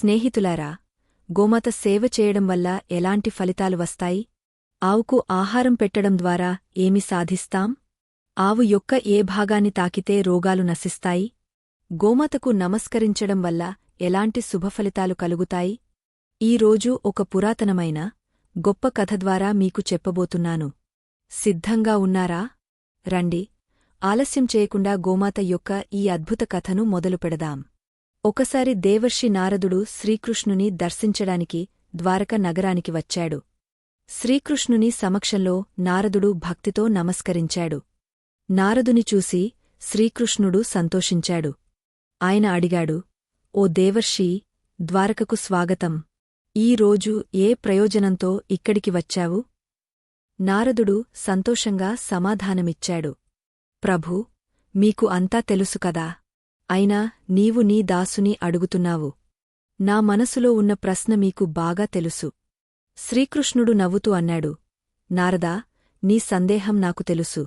స్నేహితులారా గోమాత సేవ చేయడం వల్ల ఎలాంటి ఫలితాలు వస్తాయి? ఆవుకు ఆహారం పెట్టడం ద్వారా ఏమి సాధిస్తాం? ఆవు యొక్క ఏ భాగాన్ని తాకితే రోగాలు నశిస్తాయి? గోమాతకు నమస్కరించడం వల్ల ఎలాంటి శుభఫలితాలు కలుగుతాయి? ఈరోజు ఒక పురాతనమైన గొప్ప కథ ద్వారా మీకు చెప్పబోతున్నాను. సిద్ధంగా ఉన్నారా? రండి. ఆలస్యం చేయకుండా గోమాత యొక్క ఈ అద్భుత కథను మొదలుపెడదాం. ఒకసారి దేవర్షి నారదుడు శ్రీకృష్ణుని దర్శించడానికి ద్వారక నగరానికి వచ్చాడు. శ్రీకృష్ణుని సమక్షంలో నారదుడు భక్తితో నమస్కరించాడు. నారదుని చూసి శ్రీకృష్ణుడు సంతోషించాడు. ఆయన అడిగాడు ఓ దేవర్షి ద్వారకకు స్వాగతం. ఈ రోజు ఏ ప్రయోజనంతో ఇక్కడికి వచ్చావు? నారదుడు సంతోషంగా సమాధానమిచ్చాడు. ప్రభూ మీకు అంతా తెలుసు కదా. అయినా నీవు నీ దాసుని అడుగుతున్నావు. నా మనసులో ఉన్న ప్రశ్న మీకు బాగా తెలుసు. శ్రీకృష్ణుడు నవ్వుతూ అన్నాడు నారదా నీ సందేహం నాకు తెలుసు.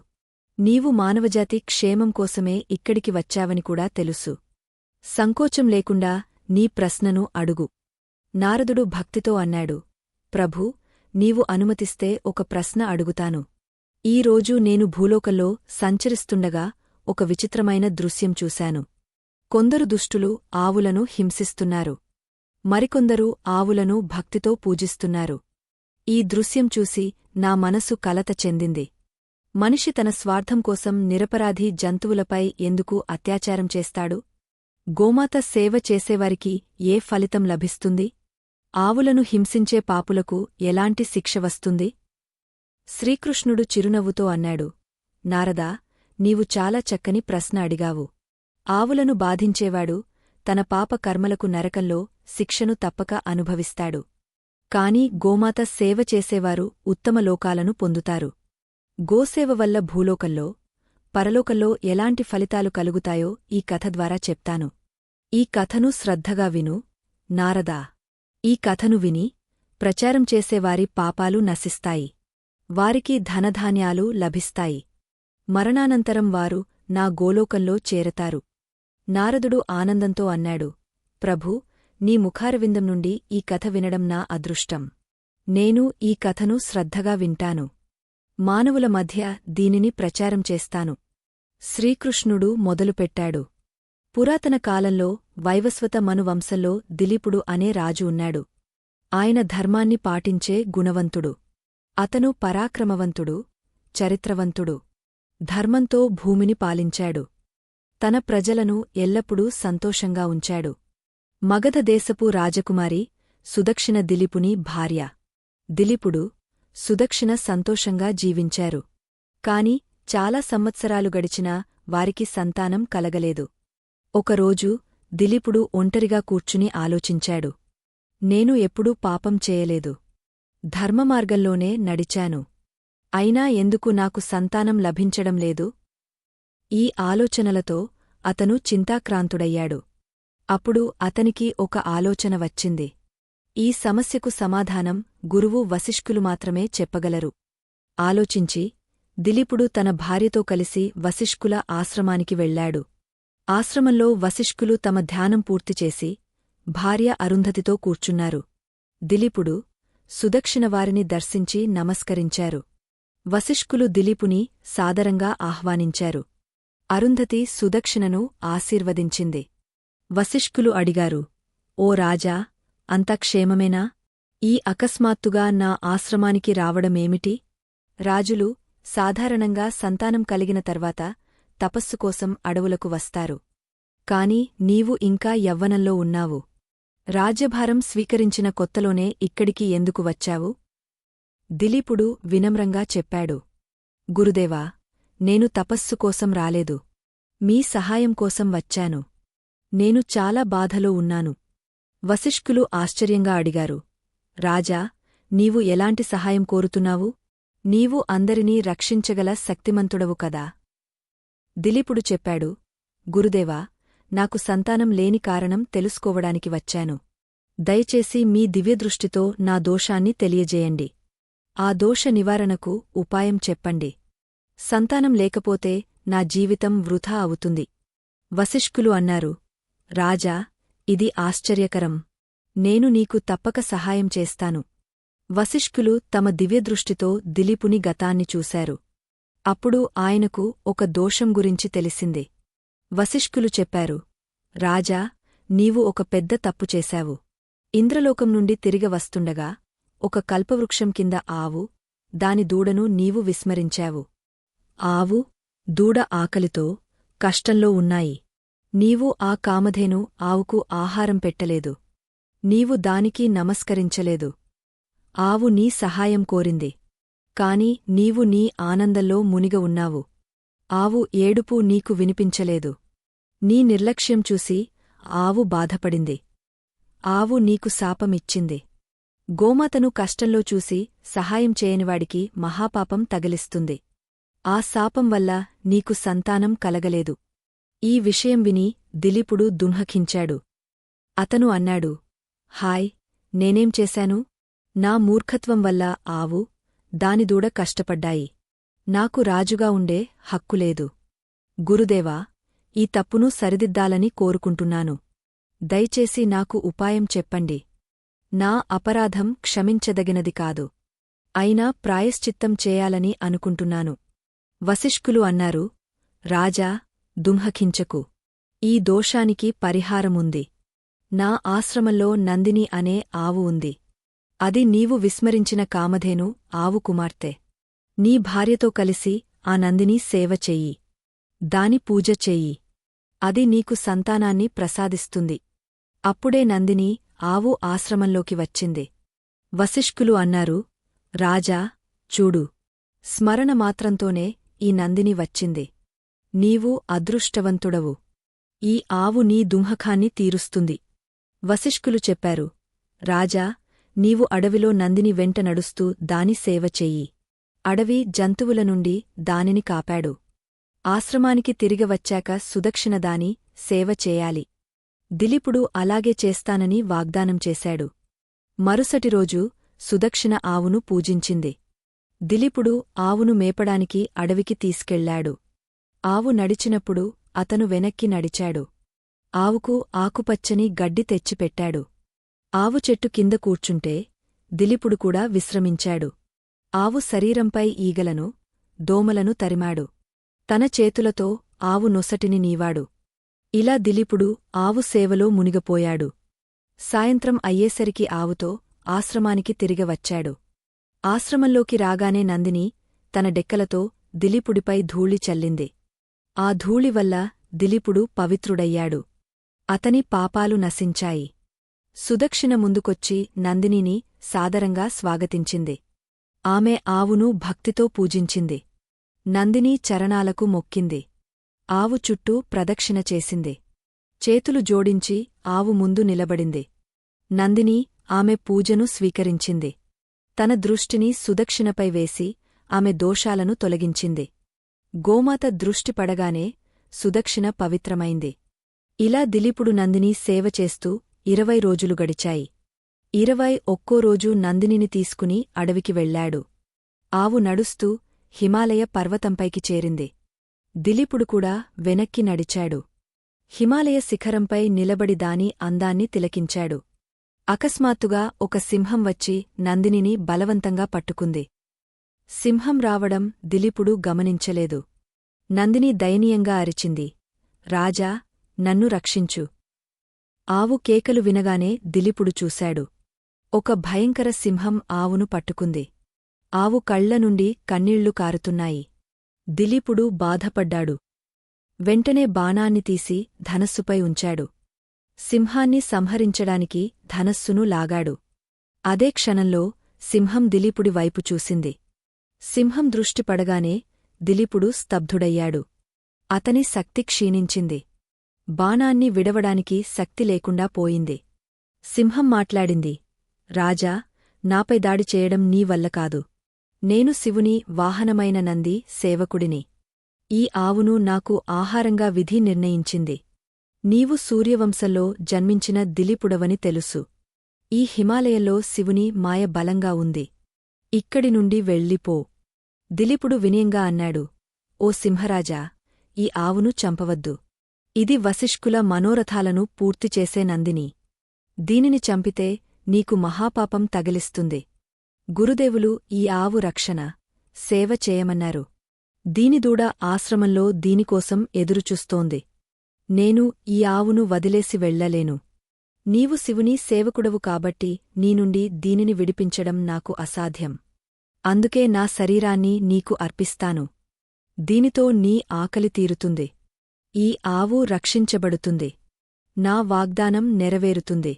నీవు మానవజాతి క్షేమం కోసమే ఇక్కడికి వచ్చావని కూడా తెలుసు. సంకోచం లేకుండా నీ ప్రశ్నను అడుగు నారదుడు భక్తితో అన్నాడు ప్రభూ నీవు అనుమతిస్తే ఒక ప్రశ్న అడుగుతాను. ఈరోజు నేను భూలోకంలో సంచరిస్తుండగా ఒక విచిత్రమైన దృశ్యం చూశాను. కొందరు దుష్టులు ఆవులను హింసిస్తున్నారు. మరికొందరు ఆవులను భక్తితో పూజిస్తున్నారు. ఈ దృశ్యం చూసి నా మనసు కలత చెందింది. మనిషి తన స్వార్థం కోసం నిరపరాధి జంతువులపై ఎందుకు అత్యాచారం చేస్తాడు? గోమాత సేవ చేసేవారికి ఏ ఫలితం లభిస్తుంది? ఆవులను హింసించే పాపులకు ఎలాంటి శిక్ష వస్తుంది? శ్రీకృష్ణుడు చిరునవ్వుతో అన్నాడు నారదా నీవు చాలా చక్కని ప్రశ్న అడిగావు. ఆవులను బాధించేవాడు తన పాప కర్మలకు నరకంలో శిక్షను తప్పక అనుభవిస్తాడు. కాని గోమాత సేవ చేసేవారు ఉత్తమ లోకాలను పొందుతారు. గోసేవ వల్ల భూలోకంలో పరలోకంలో ఎలాంటి ఫలితాలు కలుగుతాయో ఈ కథ ద్వారా చెప్తాను. ఈ కథను శ్రద్ధగా విను నారదా. ఈ కథను విని ప్రచారం చేసేవారి పాపాలు నశిస్తాయి. వారికి ధనధాన్యాలు లభిస్తాయి. మరణానంతరం వారు నా గోలోకంలో చేరతారు. నారదుడు ఆనందంతో అన్నాడు ప్రభూ నీ ముఖారవిందం నుండి ఈ కథ వినడం నా అదృష్టం. నేను ఈ కథను శ్రద్ధగా వింటాను. మానవుల మధ్య దీనిని ప్రచారం చేస్తాను. శ్రీకృష్ణుడు మొదలుపెట్టాడు. పురాతన కాలంలో వైవస్వత మనువంశంలో దిలీపుడు అనే రాజు ఉన్నాడు. ఆయన ధర్మాన్ని పాటించే గుణవంతుడు. అతను పరాక్రమవంతుడు చరిత్రవంతుడు. ధర్మంతో భూమిని పాలించాడు. తన ప్రజలను ఎల్లప్పుడూ సంతోషంగా ఉంచాడు. మగధ దేశపు రాజకుమారి సుదక్షిణ దిలీపుని భార్య. దిలీపుడు సుదక్షిణ సంతోషంగా జీవించారు. కాని చాలా సంవత్సరాలు గడిచినా వారికి సంతానం కలగలేదు. ఒకరోజు దిలీపుడు ఒంటరిగా కూర్చుని ఆలోచించాడు. నేను ఎప్పుడూ పాపం చేయలేదు. ధర్మమార్గంలోనే నడిచాను. అయినా ఎందుకు నాకు సంతానం లభించడం లేదు? ఈ ఆలోచనలతో అతను చింతాక్రాంతుడయ్యాడు. అప్పుడు అతనికి ఒక ఆలోచన వచ్చింది. ఈ సమస్యకు సమాధానం గురువు వశిష్కులు మాత్రమే చెప్పగలరు. ఆలోచించి దిలీపుడు తన భార్యతో కలిసి వశిష్కుల ఆశ్రమానికి వెళ్ళాడు ఆశ్రమంలో వశిష్కులు తమ ధ్యానం పూర్తిచేసి భార్య అరుంధతితో కూర్చున్నారు. దిలీపుడు సుదక్షిణవారిని దర్శించి నమస్కరించారు. వశిష్కులు దిలీపుని సాదరంగా ఆహ్వానించారు. అరుంధతి సుదక్షిణను ఆశీర్వదించింది. వశిష్కులు అడిగారు ఓ రాజా అంత క్షేమమేనా? ఈ అకస్మాత్తుగా నా ఆశ్రమానికి రావడమేమిటి? రాజులు సాధారణంగా సంతానం కలిగిన తర్వాత తపస్సుకోసం అడవులకు వస్తారు. కాని నీవు ఇంకా యవ్వనంలో ఉన్నావు. రాజ్యభారం స్వీకరించిన కొత్తలోనే ఇక్కడికి ఎందుకు వచ్చావు? దిలీపుడు వినమ్రంగా చెప్పాడు గురుదేవా నేను తపస్సు కోసం రాలేదు. మీ సహాయం కోసం వచ్చాను. నేను చాలా బాధలో ఉన్నాను. వశిష్కులు ఆశ్చర్యంగా అడిగారు. రాజా నీవు ఎలాంటి సహాయం కోరుతున్నావు? నీవు అందరినీ రక్షించగల శక్తిమంతుడవు కదా? దిలీపుడు చెప్పాడు. గురుదేవా నాకు సంతానం లేని కారణం తెలుసుకోవడానికి వచ్చాను. దయచేసి మీ దివ్యదృష్టితో నా దోషాన్ని తెలియజేయండి. ఆ దోష నివారణకు ఉపాయం చెప్పండి. సంతానం లేకపోతే నా జీవితం వృథా అవుతుంది. వశిష్కులు అన్నారు రాజా ఇది ఆశ్చర్యకరం. నేను నీకు తప్పక సహాయం చేస్తాను. వశిష్కులు తమ దివ్యదృష్టితో దిలీపుని గతాన్ని చూశారు. అప్పుడు ఆయనకు ఒక దోషం గురించి తెలిసింది. వశిష్కులు చెప్పారు రాజా నీవు ఒక పెద్ద తప్పు చేశావు. ఇంద్రలోకం నుండి తిరిగి వస్తుండగా ఒక కల్పవృక్షం కింద ఆవు దాని దూడను నీవు విస్మరించావు. ఆవు దూడ ఆకలితో కష్టంలో ఉన్నాయి. నీవు ఆ కామధేను ఆవుకు ఆహారం పెట్టలేదు. నీవు దానికి నమస్కరించలేదు. ఆవు నీ సహాయం కోరింది. కాని నీవు నీ ఆనందంలో మునిగ ఉన్నావు. ఆవు ఏడుపు నీకు వినిపించలేదు. నీ నిర్లక్ష్యం చూసి ఆవు బాధపడింది. ఆవు నీకు శాపమిచ్చింది. గోమాతను కష్టంలో చూసి సహాయం చేయనివాడికి మహాపాపం తగిలిస్తుంది. ఆ శాపం వల్ల నీకు సంతానం కలగలేదు. ఈ విషయం విని దిలీపుడు దుంహకించాడు. అతను అన్నాడు హాయ్ నేనేం చేశాను? నా మూర్ఖత్వం వల్ల ఆవు దానిదూడ కష్టపడ్డాయి. నాకు రాజుగా ఉండే హక్కులేదు గురుదేవా ఈ తప్పును సరిదిద్దాలని కోరుకుంటున్నాను. దయచేసి నాకు ఉపాయం చెప్పండి. నా అపరాధం క్షమించదగినది కాదు. అయినా ప్రాయశ్చిత్తం చేయాలని అనుకుంటున్నాను. వశిష్కులు అన్నారు రాజా దుంహకించకు. ఈ దోషానికి పరిహారముంది. నా ఆశ్రమంలో నందిని అనే ఆవు ఉంది. అది నీవు విస్మరించిన కామధేను ఆవు కుమార్తె. నీ భార్యతో కలిసి ఆ నందిని సేవ చెయ్యి. దాని పూజ చెయ్యి. అది నీకు సంతానాన్ని ప్రసాదిస్తుంది. అప్పుడే నందిని ఆవు ఆశ్రమంలోకి వచ్చింది. వశిష్కులు అన్నారు రాజా చూడు. స్మరణ మాత్రంతోనే ఈ నందిని వచ్చింది. నీవు అదృష్టవంతుడవు. ఈ ఆవు నీ దుంహకాన్ని తీరుస్తుంది. వశిష్కులు చెప్పారు రాజా నీవు అడవిలో నందిని వెంట నడుస్తూ దాని సేవ చెయ్యి. అడవి జంతువుల నుండి దానిని కాపాడు. ఆశ్రమానికి తిరిగి వచ్చాక సుదక్షిణ దాని సేవ చేయాలి. దిలీపుడు అలాగే చేస్తానని వాగ్దానం చేశాడు. మరుసటి రోజు సుదక్షిణ ఆవును పూజించింది. దిలీపుడు ఆవును మేపడానికి అడవికి తీసుకెళ్ళాడు. ఆవు నడిచినప్పుడు అతను వెనక్కి నడిచాడు. ఆవుకు ఆకుపచ్చని గడ్డి తెచ్చిపెట్టాడు. ఆవు చెట్టు కింద కూర్చుంటే దిలీపుడు కూడా విశ్రమించాడు. ఆవు శరీరంపై ఈగలను దోమలను తరిమాడు. తన చేతులతో ఆవు నొసటిని నీవాడు. ఇలా దిలీపుడు ఆవు సేవలో మునిగపోయాడు. సాయంత్రం అయ్యేసరికి ఆవుతో ఆశ్రమానికి తిరిగవచ్చాడు ఆశ్రమంలోకి రాగానే నందిని తన డెక్కలతో దిలీపుడిపై ధూళి చల్లింది. ఆ ధూళి వల్ల దిలీపుడు పవిత్రుడయ్యాడు. అతని పాపాలు నశించాయి. సుదక్షిణ ముందుకొచ్చి నందినిని సాదరంగా స్వాగతించింది. ఆమె ఆవును భక్తితో పూజించింది. నందిని చరణాలకు మొక్కింది. ఆవు చుట్టూ ప్రదక్షిణ చేసింది. చేతులు జోడించి ఆవు ముందు నిలబడింది. నందిని ఆమె పూజను స్వీకరించింది. తన దృష్టిని సుదక్షిణపై వేసి ఆమె దోషాలను తొలగించింది. గోమాత దృష్టి పడగానే సుదక్షిణ పవిత్రమైంది. ఇలా దిలీపుడు నందిని సేవ చేస్తూ ఇరవై రోజులు గడిచాయి. ఇరవై ఒక్కో రోజు నందినిని తీసుకుని అడవికి వెళ్ళాడు ఆవు నడుస్తూ హిమాలయ పర్వతంపైకి చేరింది. దిలీపుడు కూడా వెనక్కి నడిచాడు. హిమాలయ శిఖరంపై నిలబడి దాని అందాన్ని తిలకించాడు. అకస్మాత్తుగా ఒక సింహం వచ్చి నందినిని బలవంతంగా పట్టుకుంది. సింహం రావడం దిలీపుడు గమనించలేదు. నందిని దయనీయంగా అరిచింది. రాజా నన్ను రక్షించు. ఆవు కేకలు వినగానే దిలీపుడు చూశాడు. ఒక భయంకర సింహం ఆవును పట్టుకుంది. ఆవు కళ్ళ నుండి కన్నీళ్ళు కారుతున్నాయి. దిలీపుడు బాధపడ్డాడు. వెంటనే బాణాన్ని తీసి ధనస్సుపై ఉంచాడు. సింహాన్ని సంహరించడానికి ధనస్సును లాగాడు. అదే క్షణంలో సింహం దిలీపుడి వైపు చూసింది. సింహం దృష్టిపడగానే దిలీపుడు స్తబ్ధుడయ్యాడు. అతని శక్తి క్షీణించింది. బాణాన్ని విడవడానికి శక్తి లేకుండా పోయింది. సింహం మాట్లాడింది రాజా నాపై దాడి చేయడం నీ వల్ల కాదు. నేను శివుని వాహనమైన నంది సేవకుడిని. ఈ ఆవును నాకు ఆహారంగా విధి నిర్ణయించింది. నీవు సూర్యవంశంలో జన్మించిన దిలీపుడవని తెలుసు. ఈ హిమాలయంలో శివుని మాయ బలంగా ఉంది. ఇక్కడి నుండి వెళ్ళిపో. దిలీపుడు వినయంగా అన్నాడు. ఓ సింహరాజా ఈ ఆవును చంపవద్దు. ఇది వశిష్కుల మనోరథాలను పూర్తిచేసే నందిని. దీనిని చంపితే నీకు మహాపాపం తగిలిస్తుంది. గురుదేవులు ఈ ఆవు రక్షణ సేవ చేయమన్నారు. దీనిదూడ ఆశ్రమంలో దీనికోసం ఎదురుచూస్తోంది. నేను ఈ ఆవును వదిలేసి వెళ్ళలేను. నీవు శివుని సేవకుడవు కాబట్టి నీనుండి దీనిని విడిపించడం నాకు అసాధ్యం. అందుకే నా శరీరాన్ని నీకు అర్పిస్తాను. దీనితో నీ ఆకలి తీరుతుంది. ఈ ఆవు రక్షించబడుతుంది. నా వాగ్దానం నెరవేరుతుంది.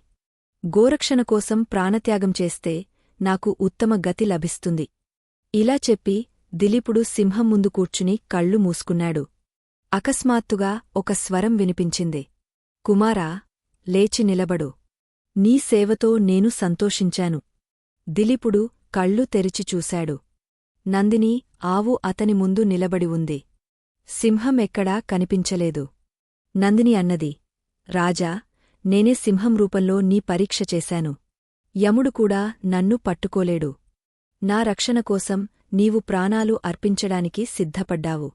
గోరక్షణ కోసం ప్రాణత్యాగం చేస్తే నాకు ఉత్తమ గతి లభిస్తుంది. ఇలా చెప్పి దిలీపుడు సింహం ముందు కూర్చుని కళ్ళు మూసుకున్నాడు. అకస్మాత్తుగా ఒక స్వరం వినిపించింది. కుమారా లేచి నిలబడు. నీ సేవతో నేను సంతోషించాను. దిలీపుడు కళ్ళు తెరిచి చూశాడు. నందిని ఆవు అతని ముందు నిలబడి ఉంది. సింహం ఎక్కడా కనిపించలేదు. నందిని అన్నది రాజా నేనే సింహం రూపంలో నీ పరీక్ష చేశాను. యముడు కూడా నన్ను పట్టుకోలేడు. నా రక్షణ కోసం నీవు ప్రాణాలు అర్పించడానికి సిద్ధపడ్డావు.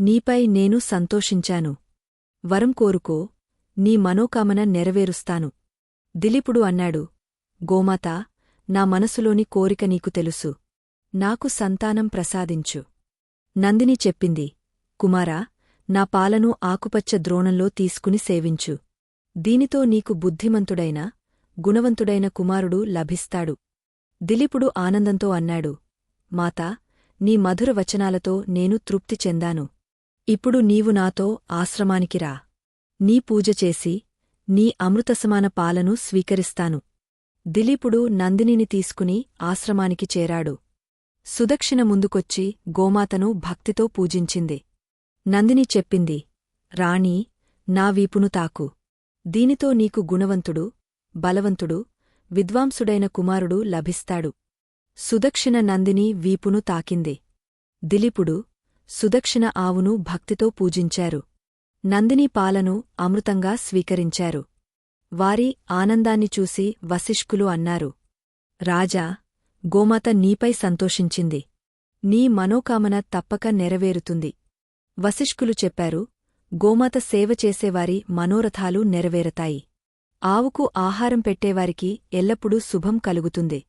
నీపై నేను సంతోషించాను. వరం కోరుకో నీ మనోకామన నెరవేరుస్తాను. దిలీపుడు అన్నాడు గోమాతా నా మనసులోని కోరిక నీకు తెలుసు. నాకు సంతానం ప్రసాదించు. నందిని చెప్పింది కుమారా నా పాలను ఆకుపచ్చ ద్రోణంలో తీసుకుని సేవించు. దీనితో నీకు బుద్ధిమంతుడైన గుణవంతుడైన కుమారుడు లభిస్తాడు. దిలీపుడు ఆనందంతో అన్నాడు మాతా నీ మధుర వచనాలతో నేను తృప్తి చెందాను. ఇప్పుడు నీవు నాతో ఆశ్రమానికి రా. నీ పూజ చేసి నీ అమృతసమాన పాలను స్వీకరిస్తాను. దిలీపుడు నందినిని తీసుకుని ఆశ్రమానికి చేరాడు. సుదక్షిణ ముందుకొచ్చి గోమాతను భక్తితో పూజించింది. నందిని చెప్పింది రాణీ నా వీపును తాకు. దీనితో నీకు గుణవంతుడు బలవంతుడు విద్వాంసుడైన కుమారుడు లభిస్తాడు. సుదక్షిణ నందిని వీపును తాకింది. దిలీపుడు సుదక్షిణ ఆవును భక్తితో పూజించారు. నందిని పాలను అమృతంగా స్వీకరించారు. వారి ఆనందాన్ని చూసి వశిష్కులు అన్నారు రాజా గోమాత నీపై సంతోషించింది. నీ మనోకామన తప్పక నెరవేరుతుంది వశిష్కులు చెప్పారు గోమాత సేవ చేసేవారి మనోరథాలు నెరవేరతాయి. ఆవుకు ఆహారం పెట్టేవారికి ఎల్లప్పుడూ శుభం కలుగుతుంది.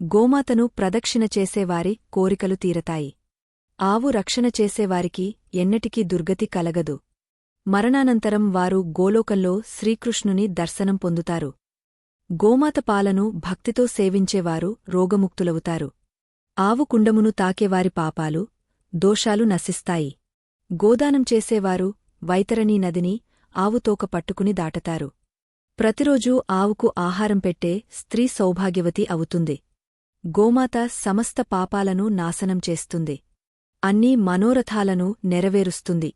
గోమాతను ప్రదక్షిణ చేసేవారి కోరికలు తీరతాయి. ఆవు రక్షణ చేసేవారికి ఎన్నటికీ దుర్గతి కలగదు. మరణానంతరం వారు గోలోకంలో శ్రీకృష్ణుని దర్శనం పొందుతారు. గోమాత పాలను భక్తితో సేవించేవారు రోగముక్తులవుతారు. ఆవు కుండమును తాకేవారి పాపాలు దోషాలు నశిస్తాయి. గోదానం చేసేవారు వైతరణీ నదిని ఆవుతోక పట్టుకుని దాటతారు. ప్రతిరోజూ ఆవుకు ఆహారం పెట్టే స్త్రీ సౌభాగ్యవతి అవుతుంది. గోమాత సమస్త పాపాలను నాశనం చేస్తుంది. అన్నీ మనోరథాలను నెరవేరుస్తుంది.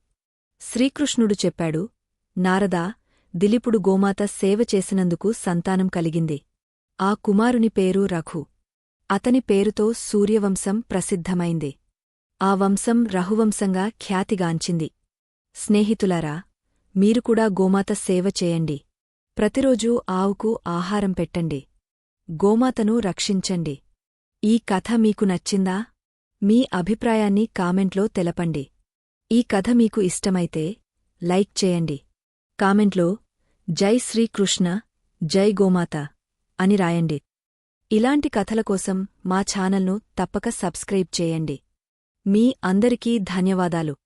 శ్రీకృష్ణుడు చెప్పాడు నారదా దిలీపుడు గోమాత సేవ చేసినందుకు సంతానం కలిగింది. ఆ కుమారుని పేరు రఘు. అతని పేరుతో సూర్యవంశం ప్రసిద్ధమైంది. ఆ వంశం రఘువంశంగా ఖ్యాతిగాంచింది. స్నేహితులారా మీరుకూడా గోమాత సేవ చేయండి. ప్రతిరోజూ ఆవుకు ఆహారం పెట్టండి. గోమాతను రక్షించండి. ఈ కథ మీకు నచ్చిందా? మీ అభిప్రాయాన్ని కామెంట్లో తెలపండి. ఈ కథ మీకు ఇష్టమైతే లైక్ చేయండి. కామెంట్లో జై శ్రీకృష్ణ జై గోమాత అని రాయండి. ఇలాంటి కథల కోసం మా ఛానల్ను తప్పక సబ్స్క్రైబ్ చేయండి. మీ అందరికీ ధన్యవాదాలు.